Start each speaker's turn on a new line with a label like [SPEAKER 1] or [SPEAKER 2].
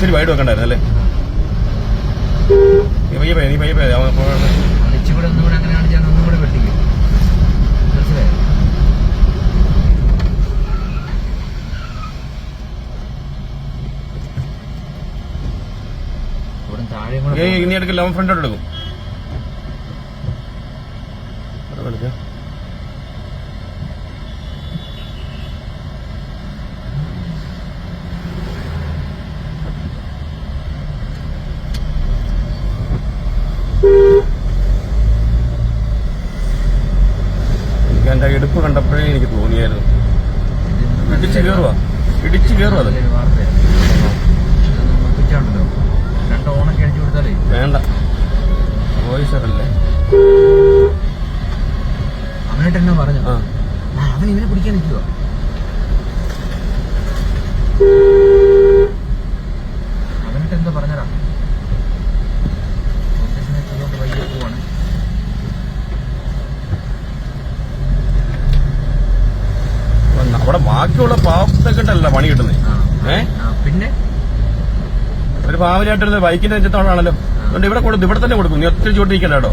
[SPEAKER 1] ശരി വൈഡ് വെക്കണ്ടായിരുന്നു അല്ലേ? നീ പയ്യെ പയ്യെ നീ പയ്യെ
[SPEAKER 2] പയ്യെ ഒന്നും ഒന്നും
[SPEAKER 1] ഇനി എടുക്കില്ല അവൻ ഫ്രണ്ടോട്ട് എടുക്കും. എന്റെ എടുപ്പ് കണ്ടപ്പോഴേ എനിക്ക് തോന്നിയായിരുന്നു. ഇടിച്ചു കയറുവാ. ഇടിച്ചു കയറുവാ അത്. വോയിസ്. ഇതൊന്ന് അവിടെ ബാക്കിയുള്ള പാവത്തക്കെട്ടല്ല പണി കിട്ടുന്നത് ഏ?
[SPEAKER 2] പിന്നെ?
[SPEAKER 1] ഒരു പാവലായിട്ടിരുന്ന ബൈക്കിന്റെ നെഞ്ചത്തോടാണല്ലോ അതുകൊണ്ട് ഇവിടെ കൊടുക്കും ഇവിടെ തന്നെ കൊടുക്കും. നീ ഒത്തിരി ചോട്ടിരിക്കണ്ട കേട്ടോ.